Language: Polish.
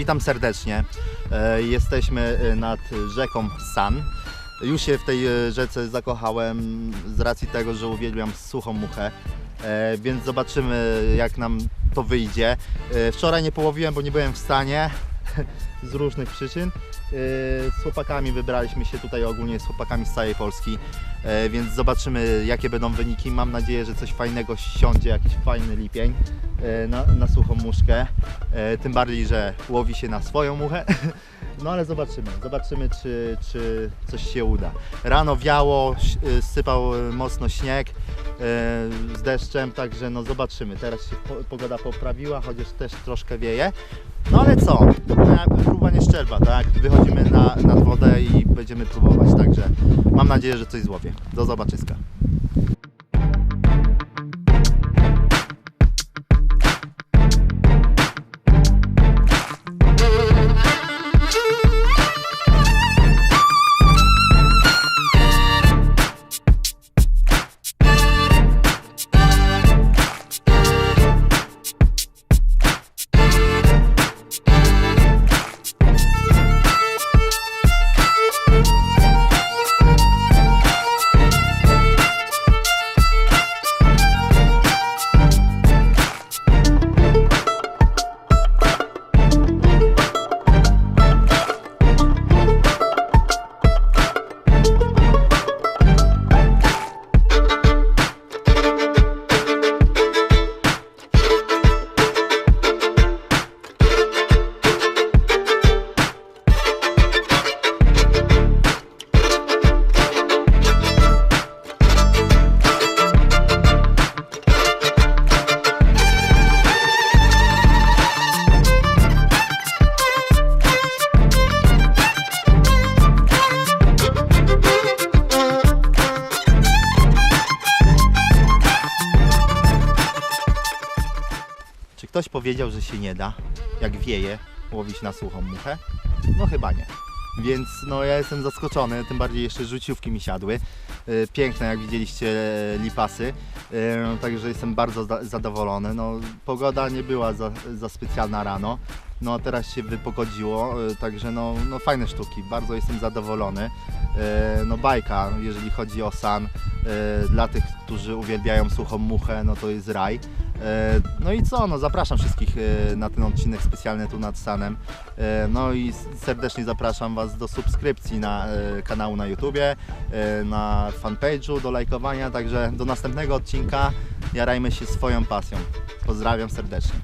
Witam serdecznie. E, Jesteśmy e, nad rzeką San. Już się w tej e, rzece zakochałem z racji tego, że uwielbiam suchą muchę, więc zobaczymy jak nam to wyjdzie. Wczoraj nie połowiłem, bo nie byłem w stanie z różnych przyczyn. E, Z chłopakami wybraliśmy się tutaj ogólnie z chłopakami z całej Polski, e, więc zobaczymy jakie będą wyniki. Mam nadzieję, że coś fajnego siądzie, jakiś fajny lipień e, na, na suchą muszkę. Tym bardziej, że łowi się na swoją muchę. No ale zobaczymy, zobaczymy czy, czy coś się uda. Rano wiało, sypał mocno śnieg z deszczem, także no zobaczymy. Teraz się po- pogoda poprawiła, chociaż też troszkę wieje. No ale co, No, próba nie szczerba, tak? Wychodzimy na, na wodę i będziemy próbować, także mam nadzieję, że coś złowię. Do zobaczyska. Czy ktoś powiedział, że się nie da, jak wieje, łowić na suchą muchę? No chyba nie. Więc no ja jestem zaskoczony, tym bardziej jeszcze rzuciówki mi siadły. E, Piękne, jak widzieliście, e, lipasy. E, Także jestem bardzo za- zadowolony. No, pogoda nie była za, za specjalna rano. No teraz się wypogodziło, także no, no fajne sztuki, bardzo jestem zadowolony. No bajka, jeżeli chodzi o san, dla tych, którzy uwielbiają suchą muchę, no to jest raj. E, No i co, no zapraszam wszystkich e, na ten odcinek specjalny tu nad Sanem. E, No i serdecznie zapraszam Was do subskrypcji na kanału na YouTubie, na fanpage'u, do lajkowania, także do następnego odcinka jarajmy się swoją pasją. Pozdrawiam serdecznie.